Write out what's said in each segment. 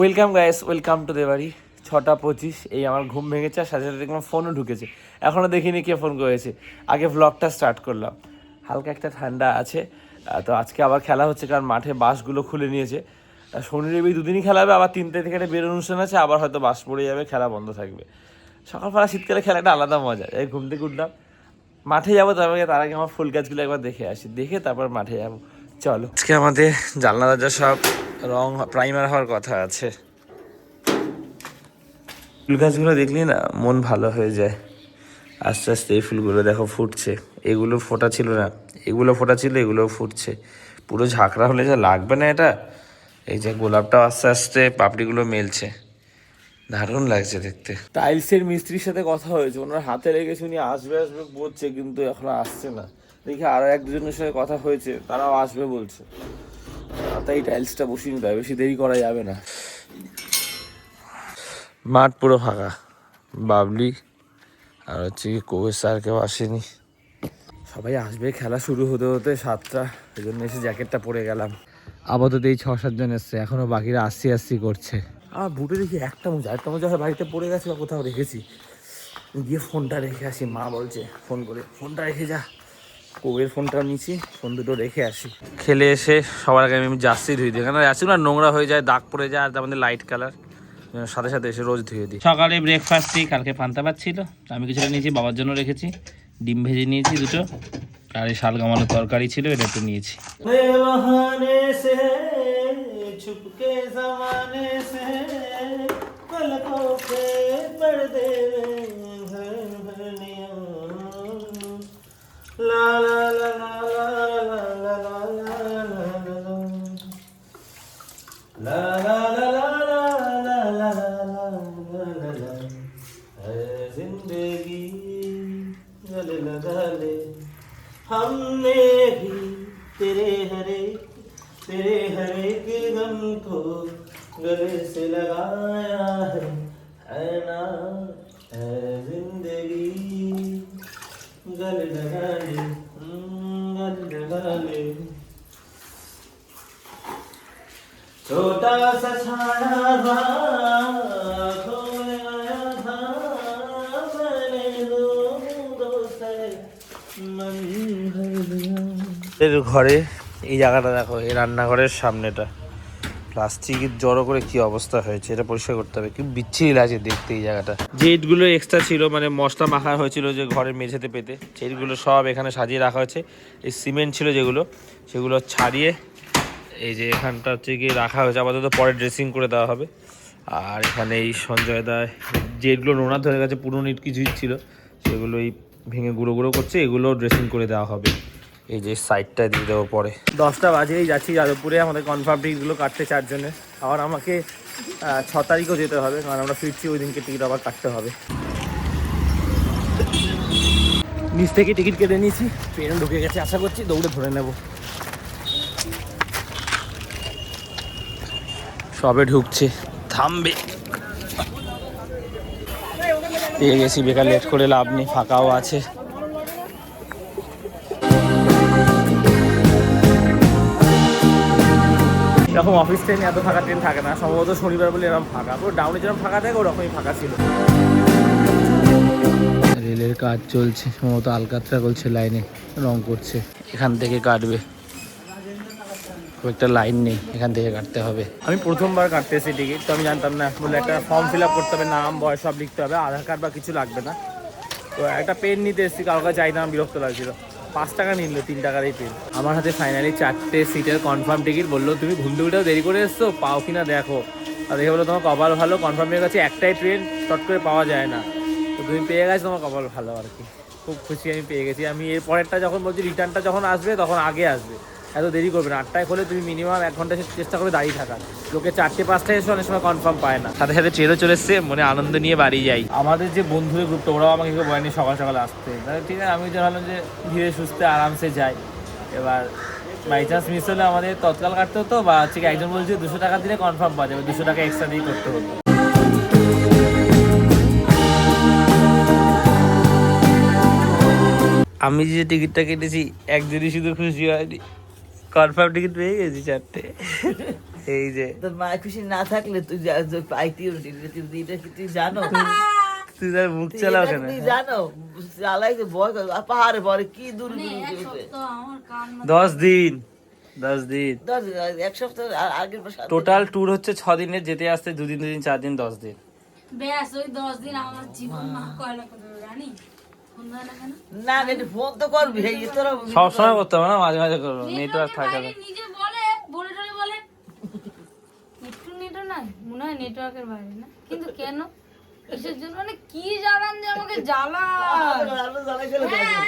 Welcome guys welcome to দেবাড়ি ছটা পঁচিশ, এই আমার ঘুম ভেঙেছে আর সাথে সাথে দেখলাম ফোনও ঢুকেছে। এখনও দেখিনি কে ফোন করেছে। আগে ব্লগটা স্টার্ট করলাম। হালকা একটা ঠান্ডা আছে তো আজকে আবার খেলা হচ্ছে কারণ মাঠে বাসগুলো খুলে নিয়েছে। শনি রবি দুদিনই খেলা হবে আবার তিন তারিখ থেকে বের অনুষ্ঠান আছে, আবার হয়তো বাস পড়ে যাবে, খেলা বন্ধ থাকবে। সকালবেলা শীতকালে খেলাটা আলাদা মজা। এই ঘুম থেকে উঠলাম। মাঠে যাব তবে তার আগে আমার ফুল গাছগুলো একবার দেখে আসি। দেখে তারপর মাঠে যাব। চলো। আজকে আমাদের জানলা দরজা সব রং প্রাইমার হওয়ার কথা আছে। ফুল গাছগুলো দেখলি না? মন ভালো হয়ে যায়। আস্তে আস্তে এই ফুলগুলো দেখো ফুটছে। এগুলো ফোটা ছিল না। এগুলো ফোটা ছিল এগুলো ফুটছে। পুরো ঝাঁকড়া হলে যা লাগবে না এটা? এই যে গোলাপটা আস্তে আস্তে পাপড়িগুলো মেলছে। দারুণ লাগছে দেখতে। টাইলসের মিস্ত্রির সাথে কথা হয়েছে। ওনার হাতে লেগেছে, উনি আসবে আসবে বলছে, কিন্তু এখনও আসছে না। দেখি আরও এক দুজনের সাথে কথা হয়েছে, তারাও আসবে বলছে। তাই টাইলসটা বসিয়ে নিতে হবে বেশি দেরি করা যাবে না। মাঠ পুরো ফাঁকা। বাবলি আর হচ্ছে কি কোভিড স্যার কেউ আসেনি। সবাই আসবে খেলা শুরু হতে হতে সাতটা এই জন্য এসে জ্যাকেটটা পরে গেলাম। আপাতত এই ছ সাতজন এসছে এখনও বাকিরা আসছি আসছি করছে। আর বুটে দেখি একটা মোজা একটা মোজা হয় বাড়িতে পড়ে গেছে বা কোথাও রেখেছি। গিয়ে ফোনটা রেখে আসি মা বলছে ফোন করে ফোনটা রেখে যা। কৌয়ের ফোনটা নিয়েছি ফোন দুটো রেখে আসি। খেলে এসে সবার আগে আমি জার্সি ধুয়ে দিই। কেন জার্সি না নোংরা হয়ে যায় দাগ পড়ে যায় আর তার লাইট কালার সাথে সাথে এসে রোজ ধুয়ে দিই। সকালে ব্রেকফাস্টই কালকে পান্তা পাচ্ছিল আমি কিছুটা নিয়েছি বাবার জন্য রেখেছি। ডিম ভেজে নিয়েছি দুটো। আর এই শাল গামানোর তরকারি ছিল এটা একটু নিয়েছি। ছুপকে ला ला ला ला ला ला ला ला ला ला ला ला ला ला ला ला ला ला ला ला है जिंदगी गले लगा ले हमने छोटा सा छाया था खोल आया था मैंने दो से मन भर दिया এর ঘরে এই জায়গাটা দেখো এই রান্নাঘরের সামনেটা প্লাস্টিকের জড়ো করে কি অবস্থা হয়েছে, এটা পরিষ্কার করতে হবে। কি বিচ্ছিরি লাগছে দেখতে এই জায়গাটা। যে ইটগুলো এক্সট্রা ছিল মানে মশলা মাখা হয়েছিল যে ঘরের মেঝেতে পেতে সেইগুলো সব এখানে সাজিয়ে রাখা হয়েছে। এই সিমেন্ট ছিল যেগুলো, সেগুলো ছাড়িয়ে এই যে এখানটা হচ্ছে গিয়ে রাখা হয়েছে। আপাতত পরে ড্রেসিং করে দেওয়া হবে। আর এখানে এই সঞ্জয় দা যেগুলো নোনা ধরে গেছে, পুরনো ইট কিছু ইট ছিল সেগুলোই ভেঙে গুঁড়ো গুঁড়ো করছে এগুলো ড্রেসিং করে দেওয়া হবে। এই যে সাইডটা দিয়ে দেবো পরে। দশটা বাজেই যাচ্ছি যাদবপুরে, আমাদের কনফার্ম টিকিটগুলো কাটতে চারজনে আবার আমাকে ছ তারিখও যেতে হবে, কারণ আমরা ফিরছি ওই দিনকে টিকিট আবার কাটতে হবে। নিচ থেকে টিকিট কেটে নিয়েছি, ট্রেনে ঢুকে গেছে, আশা করছি দৌড়ে ধরে নেব। সবে ঢুকছে, থামবে। পেয়ে গেছি, বেকার লেট করে লাভ নেই, ফাঁকাও আছে। এরকম অফিস ট্রেন এত ফাঁকা ট্রেন থাকে না। সম্ভবত শনিবার বলে এরকম ফাঁকা। পুরো ডাউনে যেরকম ফাঁকা থাকে ওরকমই ফাঁকা ছিল। রেলের কাজ চলছে। সম্ভবত আলকাতরা করছে লাইনে রং করছে। এখান থেকে কাটবে। খুব একটা লাইন নেই। এখান থেকে কাটতে হবে। আমি প্রথমবার কাটতে এসেছি টিকিট তো আমি জানতাম না। বলে একটা ফর্ম ফিল আপ করতে হবে নাম বয়স সব লিখতে হবে। আধার কার্ড বা কিছু লাগবে না। তো একটা পেন নিতে এসেছি কারও কাছে চাইতাম বিরক্ত লাগছিল। পাঁচ টাকা নিল, তিন টাকার এই পেন আমার হাতে ফাইনালি চারটে সিটের কনফার্ম টিকিট বলল, তুমি ঘুম থেকে দেরি করে এসছো? পাও কিনা দেখো। আর দেখে বলো তোমার কপাল ভালো কনফার্মের কাছে একটাই ট্রেন চট করে পাওয়া যায় না। তো তুমি পেয়ে গেছো, তোমার কপাল ভালো আর কি। খুব খুশি আমি পেয়ে গেছি। আমি এর পরেরটা যখন বলছি রিটার্নটা যখন আসবে, তখন আগে আসবে। এত দেরি করবে না। আটটায় খোলে তুমি মিনিমাম এক ঘণ্টা চেষ্টা করে দাঁড়িয়ে থাকার। লোকে চারটে পাঁচটায় এসে অনেক সময় কনফার্ম পায় না। সাথে সাথে ট্রেনও চলে এসছে মনে আনন্দ নিয়ে বাড়ি যাই। আমাদের যে বন্ধুদের গ্রুপটা ওরাও আমাকে কেউ বলেনি সকাল সকাল আসতে। তাহলে ঠিক আছে আমি ভাবলাম যে ধীরে সুস্থে আরামসে যাই। এবার বাই চান্স মিস হলে আমাদের তৎকাল কাটতে হতো বা হচ্ছে একজন বলছে দুশো টাকা দিলে কনফার্ম পাওয়া যাবে দুশো টাকা এক্সট্রা দিয়ে করতে হতো। আমি যে টিকিটটা কেটেছি একদিনই শুধু খুশি হয়নি। কনফার্ম টিকিট পেয়ে গেছি চারটে। এই যে। তোর মায়ের খুশি না থাকলে তুই যা- পাইতি এটা কি তুই জানো? তুই তার মুখ তুই চালাও কেন? তুই জানো? চালাই তো ভয় করে আর পাহাড়ে পরে কি দূর দূর দশ দিন দশ দিন। দশ এক সপ্তাহ আগের। টোটাল ট্যুর হচ্ছে ছ দিনের যেতে আসতে দুদিন দুদিন চার দিন দশ দিন। ব্যাস ওই দশ দিন আমার জীবন মা। কয়লা করে না কেন না না একটু ফোন তো করবি এই যে তোরা সব সময় করতে হবে না মাঝে মাঝে করব নেটওয়ার্ক থাকে বাইরে নিজে বলে বলে টলে বলে। একটু নেটওয়ার্ক নাই মনে হয় নেটওয়ার্কের বাইরে না? কিন্তু কেন? কিসের জন্য? মানে কি জ্বালান যে আমাকে জ্বালা। হ্যাঁ,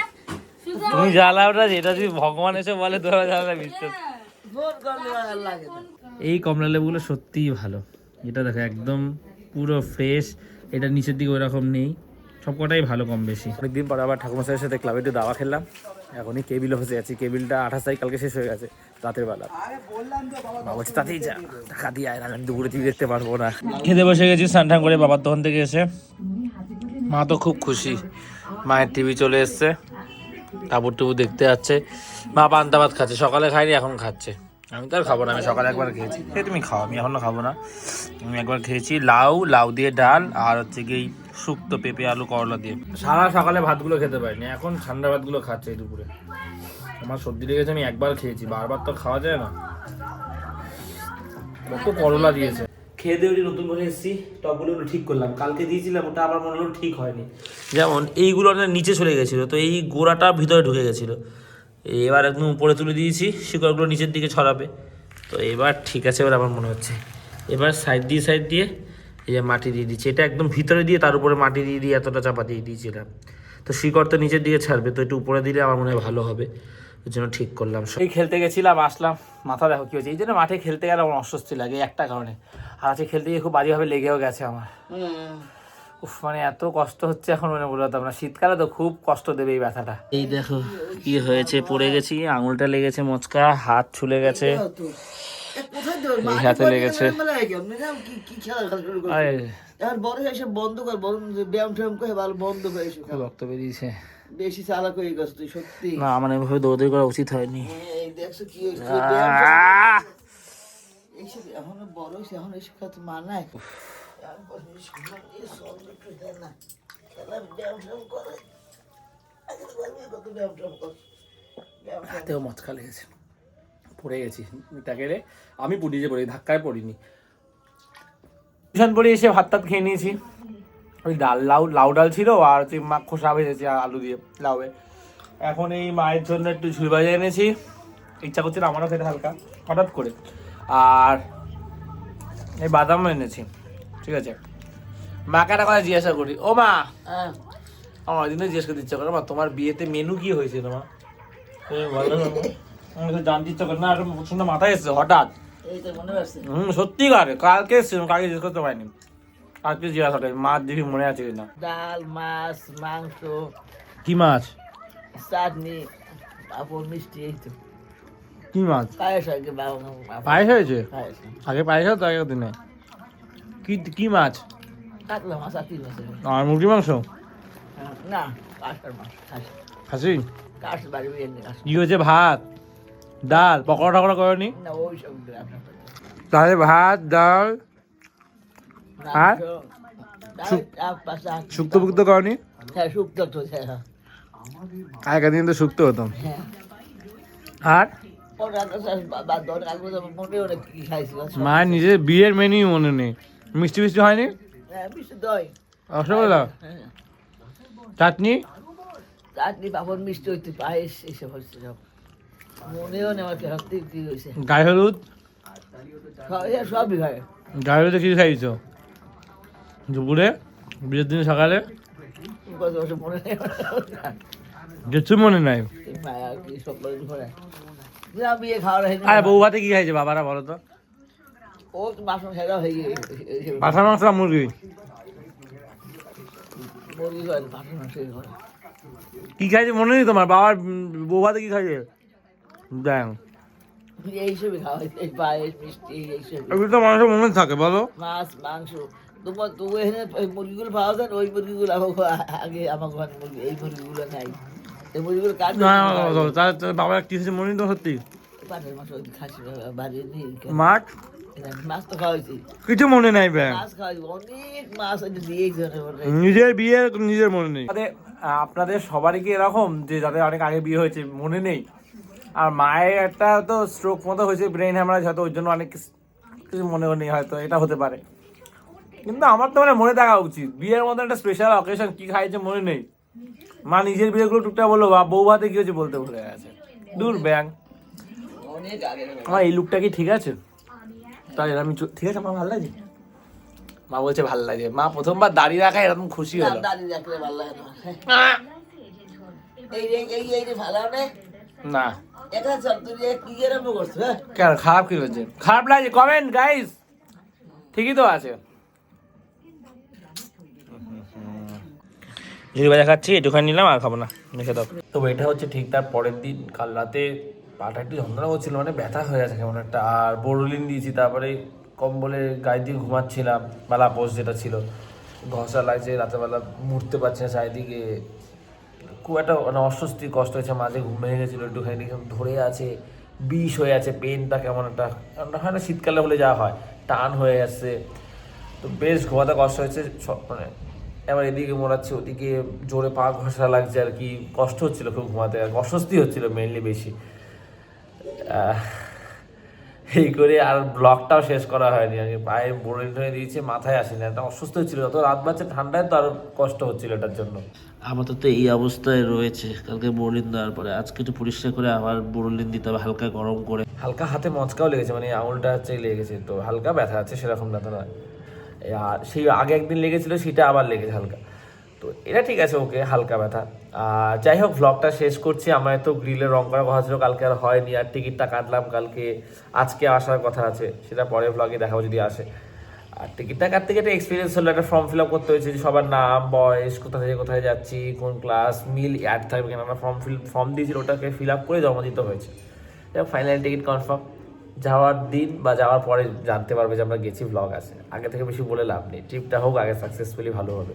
তুমি জ্বালাওটা যেটা যদি ভগবান এসে বলে তোরা জ্বালা বিশ্বাস ফোন করলে আর লাগে না। এই কমলা লেবুগুলো সত্যিই ভালো। এটা দেখো একদম পুরো ফ্রেশ এটা নিচের দিকে ওরকম নেই। সব কটাই ভালো কম বেশি। অনেকদিন পর আবার ঠাকুরমশাইয়ের সাথে ক্লাবে একটু দাওয়া খেলাম এখনই কেবিল অফিসে আছি। কেবিলটা আঠাশ তারিখ কালকে শেষ হয়ে গেছে রাতের বেলা। মা বলছে তাতেই যা টাকা দিয়ে আয় আমি দুপুরে টিভি দেখতে পারব না। খেতে বসে গেছি স্নান করে বাবার দোকান থেকে এসে। মা তো খুব খুশি। মায়ের টিভি চলে এসছে কাপড় টুপু দেখতে যাচ্ছে। মা পান্তা ভাত খাচ্ছে সকালে খাইনি এখন খাচ্ছে। আমি তো আর খাব না আমি সকালে একবার খেয়েছি। সে তুমি খাও আমি এখনও খাব না। আমি একবার খেয়েছি লাউ লাউ দিয়ে ডাল আর হচ্ছে কি শুক্তো পেঁপে আলু করলা দিয়ে। সারা সকালে ভাতগুলো খেতে পারিনি এখন ঠান্ডা ভাতগুলো খাচ্ছে এই দুপুরে। আমার সর্দি লেগেছে আমি একবার খেয়েছি বারবার তো খাওয়া যায় না। কত করলা দিয়েছে। খেয়ে দিয়ে নতুন করে এসেছি টপগুলো একটু ঠিক করলাম। কালকে দিয়েছিলাম ওটা আবার মনে হলো ঠিক হয়নি। যেমন এইগুলো না নিচে চলে গেছিল তো এই গোড়াটা ভিতরে ঢুকে গেছিল। এবার একদম উপরে তুলে দিয়েছি শিকড়গুলো নিচের দিকে ছড়াবে। তো এবার ঠিক আছে এবার আমার মনে হচ্ছে। এবার সাইড দিয়ে সাইড দিয়ে এই যে মাটি দিয়ে দিচ্ছি এটা একদম ভিতরে দিয়ে তার উপরে মাটি দিয়ে দিয়ে এতটা চাপা দিয়ে দিয়েছিলাম। তো শিকড় তো নিচের দিকে ছাড়বে তো একটু উপরে দিলে আমার মনে হয় ভালো হবে। ওই জন্য ঠিক করলাম। এই খেলতে গেছিলাম আসলাম মাথা দেখো কি হয়েছে। এই জন্য মাঠে খেলতে গেলে আমার অস্বস্তি লাগে একটা কারণে। আর আজকে খেলতে গিয়ে খুব বাজেভাবে লেগেও গেছে আমার। উফ মানে এত কষ্ট হচ্ছে এখন মনে বলতাম না। শীতকালে তো খুব কষ্ট দেবে এই ব্যথাটা। এই দেখো কি হয়েছে পড়ে গেছি আঙুলটা লেগেছে মচকা হাত ছুলে গেছে? এই হাতে লেগেছে। বড় এসে বন্ধ কর ব্যায়াম ট্যায়াম করে ভালো বন্ধ করে এসে রক্ত বেরিয়েছে। বেশি চালাক হয়ে গেছে তুই সত্যি। না আমার এভাবে দৌড়দৌড়ি করা উচিত হয়নি। দেখছ কি হয়েছে? এখনও বড় হয়েছে মানায়। লেগেছে। পড়ে গেছি। তাকে রে আমি পুড়ি যে পড়ি ধাক্কায় পড়িনি। টিউশন পড়ে এসে ভাত টাত খেয়ে নিয়েছি। ওই ডাল লাউ লাউ ডাল ছিল আর হচ্ছে মা খোসা ভেজেছে আলু দিয়ে লাউয়ে। এখন এই মায়ের জন্য একটু ঝুল ভাজা এনেছি। ইচ্ছা করছে না আমারও খেতে হালকা হঠাৎ করে। আর এই বাদাম এনেছি ঠিক আছে। মাকে একটা কথা জিজ্ঞাসা করি ও মা হ্যাঁ। আমার দিনে জিজ্ঞেস করতে ইচ্ছা করে মা তোমার বিয়েতে মেনু কি হয়েছিল মা? বলো না। মা। আমি তো জানতে ইচ্ছা করে না মাথায় এসছে হঠাৎ। হুম কালকে কালকে জিজ্ঞেস করতে পারিনি। আজকে জিজ্ঞাসা করি মাছ দেখি মনে আছে কিনা। ডাল মাছ মাংস কি মাছ? চাটনি পাপড় মিষ্টি এই তো। কি মাছ? পায়েস পায়েস হয়েছে? পায়েস আগে পায়েস হতো আগের দিনে। কি কি মাছ? কাতলা মাছ আর কি মাছ? আর মুরগি মাংস? হ্যাঁ, না মাছ খাসি। খাসি? কাঠ বাড়ি কি হয়েছে ভাত? ডাল পকোড়া টকোড়া করেনি। তাহলে ভাত ডাল আর? পাঁচা, শুক্তো ফুক্তো করেনি? হ্যাঁ তো হ্যাঁ। দিন তো শুক্তো হতো। হ্যাঁ। আর? মনে মায়ের নিজের বিয়ের মেনুই মনে নেই। মিষ্টি মিষ্টি হয়নি? হ্যাঁ রসগোল্লা? হ্যাঁ। চাটনি? চাটনি পাপড় মিষ্টি হইতে পায়েস এসব হচ্ছে সব। মনেও নেই আমার সত্যি কি হয়েছে। গায়ে হলুদ? সবই হয় গায়ে হলুদে কিছু খাইছো? দুপুরে? বিয়ের দিন সকালে? মনে নেই। কিছু মনে নাই। কি আরে বউ ভাতে কি খাইছে বাবারা বলো তো? ও বাসন সেরা হয়ে গিয়ে পাঠার মাংস মুরগি? মুরগি বাসন সেই কি খাইছে মনে নেই তোমার? বাবার বউ ভাতে কি খাইছে? দেখ এইসবই খাওয়া হয় এই পায়েস মিষ্টি এইসব এগুলো তো মানুষের মনে থাকে বলো। মাছ মাংস তোমার তবু এখানে মুরগিগুলো পাওয়া যায় ওই মুরগিগুলো আগে আমার ঘরে মুরগি এই মুরগিগুলো নাই। এই মুরগিগুলো না, তার বাবার কি হয়েছে মনে নেই তো সত্যি? মাছ? মাছ তো খাওয়াইছি কিছু মনে নাই ব্যাং। মাছ অনেক মাছ আছে দিয়েছি ওখানে নিজের বিয়ে নিজের মনে নেই। আপনাদের সবারই কি এরকম যে যাদের অনেক আগে বিয়ে হয়েছে মনে নেই? আর মায়ের একটা তো স্ট্রোক মতো হয়েছে ব্রেন হ্যামারেজ হয়তো ওই জন্য অনেক কিছু- মনে নেই হয়তো এটা হতে পারে। কিন্তু আমার তো মানে মনে থাকা উচিত। বিয়ের মতো একটা স্পেশাল অকেশন কি খাইছে মনে নেই। মা নিজের বিয়েগুলো টুকটাক বলল বা বউ ভাতে কি হয়েছে? বলতে ভুলে গেছে। দূর ব্যাং। আমার এই লুকটা কি ঠিক আছে? তাই আমি ঠিক আছে মা ভালো লাগছে? মা বলছে ভালো লাগে মা প্রথমবার দাঁড়িয়ে রাখা এরকম খুশি হলো। দাঁড়িয়ে রাখলে ভালো লাগে না এই এই এই ভালো না। হ্যাঁ? কেন খারাপ কি হয়েছে? খারাপ লাগছে কমেন্ট গাইস ঠিকই তো আছে। ঝুড়ি ভাজা খাচ্ছি একটুখানি নিলাম আর খাব না। মেখে দাও। তো এটা হচ্ছে ঠিক তার পরের দিন কাল রাতে পাটা একটু যন্ত্রণা করছিল মানে ব্যথা হয়ে আছে কেমন একটা। আর বোরলিন দিয়েছি তারপরে কম্বলে গায়ে দিয়ে ঘুমাচ্ছিলাম বেলা পোষ যেটা ছিল। ঘষা লাগছে রাতেবেলা মুড়তে পারছি না চারিদিকে। খুব একটা মানে অস্বস্তি কষ্ট হয়েছে মাঝে ঘুম ভেঙে গেছিল একটুখানি ধরে আছে, বিষ হয়ে আছে, পেনটা কেমন একটা, হয় না শীতকালে বলে যা হয়, টান হয়ে আসছে। তো বেশ ঘুমাতে কষ্ট হয়েছে, সব মানে এবার এদিকে মোড়াচ্ছে ওদিকে জোরে পা ঘষা লাগছে আর কি, কষ্ট হচ্ছিল খুব ঘুমাতে আর অস্বস্তি হচ্ছিল মেনলি বেশি। এই করে আর ব্লগটাও শেষ করা হয়নি কি। পায়ে বোরিং হয়ে দিয়েছে মাথায় আসেনি। একটা অসুস্থ হচ্ছিল যত রাত বাচ্চা ঠান্ডায় তো আরও কষ্ট হচ্ছিল এটার জন্য। আপাতত এই অবস্থায় রয়েছে। কালকে বোরলিন দেওয়ার পরে আজকে একটু পরিষ্কার করে আবার বোরলিন দিতে হবে হালকা গরম করে। হালকা হাতে মচকাও লেগেছে মানে আঙুলটা হচ্ছে লেগেছে তো হালকা ব্যথা আছে সেরকম ব্যথা নয়। সেই আগে একদিন লেগেছিল সেটা আবার লেগেছে হালকা। তো এটা ঠিক আছে ওকে হালকা ব্যথা। যাই হোক ভ্লগটা শেষ করছি। আমার তো গ্রিলে রং করার কথা ছিল, কালকে আর হয়নি। আর টিকিটটা কাটলাম কালকে। আজকে আসার কথা আছে। সেটা পরে ভ্লগে দেখাবো যদি আসে। আর টিকিটটা কাটতে একটা এক্সপিরিয়েন্স হলো, একটা ফর্ম ফিল আপ করতে হয়েছে যে সবার নাম, বয়স, কোথা থেকে কোথায় যাচ্ছি, কোন ক্লাস মিল অ্যাড থাকবে কিনা। আমরা ফর্ম ফিল ফর্ম দিয়েছিল ওটাকে ফিল আপ করে জমা দিতে হয়েছে। ফাইনাল টিকিট কনফার্ম যাওয়ার দিন বা যাওয়ার পরে জানতে পারবে যে আমরা গেছি ব্লগ আছে আগে থেকে বেশি বলে লাভ নেই। ট্রিপটা হোক, আগে সাকসেসফুলি ভালো হবে।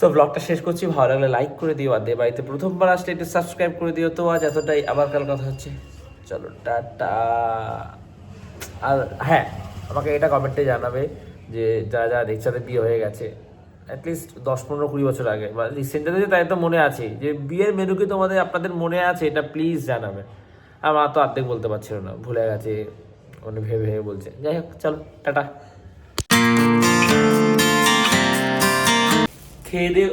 সো ব্লগটা শেষ করছি। ভালো লাগলে লাইক করে দিও আর দে বাড়িতে প্রথমবার আসলে একটু সাবস্ক্রাইব করে দিও। তো আজ এতটাই। আবার কাল কথা হচ্ছে। চলো, টাটা। আর হ্যাঁ আমাকে এটা কমেন্টে জানাবে যে, যারা যারা রিক্সাতে বিয়ে হয়ে গেছে। অ্যাটলিস্ট দশ, পনেরো, কুড়ি বছর আগে। বা রিসেন্টলি তাই তো মনে আছে। যে, বিয়ের মেনু কি তোমাদের, আপনাদের মনে আছে? এটা প্লিজ জানাবে। আমার তো অর্ধেক বলতে পারছিল না। ভুলে গেছে। মানে ভেবে ভেবে বলছে। যাই হোক, চলো, টাটা। খেয়ে দিয়ে